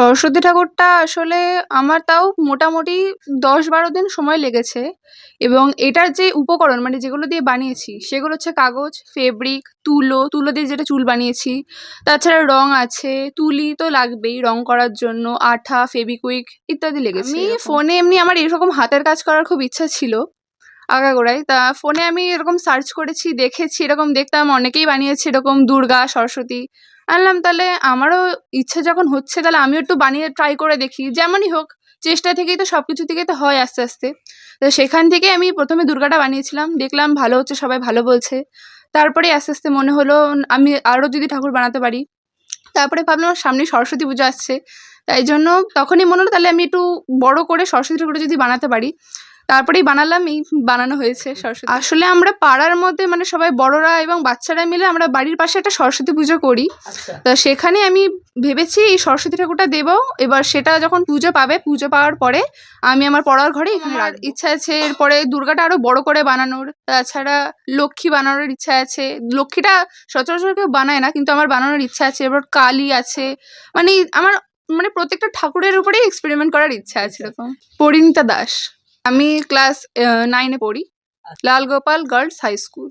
সরস্বতী ঠাকুরটা আসলে আমার তাও মোটামুটি দশ বারো দিন সময় লেগেছে এবং এটার যে উপকরণ মানে যেগুলো দিয়ে বানিয়েছি সেগুলো হচ্ছে কাগজ ফেব্রিক তুলো তুলো দিয়ে যেটা চুল বানিয়েছি। তাছাড়া রং আছে তুলি তো লাগবেই রং করার জন্য আঠা ফেবিকুইক ইত্যাদি লেগেছে আমি ফোনে এমনি আমার এরকম হাতের কাজ করার খুব ইচ্ছা ছিল আগাগোড়ায় তা ফোনে আমি এরকম সার্চ করেছি দেখেছি এরকম দেখতাম অনেকেই বানিয়েছে এরকম দুর্গা সরস্বতী। আনলাম, তাহলে আমারও ইচ্ছা যখন হচ্ছে, তাহলে আমিও একটু বানিয়ে ট্রাই করে দেখি। যেমনই হোক, চেষ্টা থেকেই তো সব কিছু থেকেই তো হয় আস্তে আস্তে। তো সেখান থেকে আমি প্রথমে দুর্গাটা বানিয়েছিলাম, দেখলাম ভালো হচ্ছে, সবাই ভালো বলছে। তারপরে আস্তে আস্তে মনে হলো আমি আরও যদি ঠাকুর বানাতে পারি। তারপরে ভাবলাম সামনে সরস্বতী পুজো আসছে। তাই জন্য তখনই মনে হলো, তাহলে আমি একটু বড় করে সরস্বতী ঠাকুরটা যদি বানাতে পারি তারপরেই বানালাম এই বানানো হয়েছে সরস্বতী আসলে আমরা পাড়ার মধ্যে মানে সবাই বড়রা এবং বাচ্চারা মিলে আমরা বাড়ির পাশে একটা সরস্বতী পুজো করি। আচ্ছা। তো সেখানে আমি ভেবেছি এই সরস্বতী ঠাকুরটা দেবো। এবার সেটা যখন পুজো পাবে পুজো পাওয়ার পরে আমি আমার পড়ার ঘরে এখানে ইচ্ছা আছে এরপরে দুর্গাটা আরও বড় করে বানানোর। তাছাড়া লক্ষ্মী বানানোর ইচ্ছা আছে। লক্ষ্মীটা সচরাচর কেউ বানায় না কিন্তু আমার বানানোর ইচ্ছা আছে। এবার কালী আছে। মানে আমার মানে প্রত্যেকটা ঠাকুরের উপরেই এক্সপেরিমেন্ট করার ইচ্ছা আছে। এরকম পরিণীতা দাস। আমি ক্লাস নাইনে পড়ি। Lal Gopal girls high school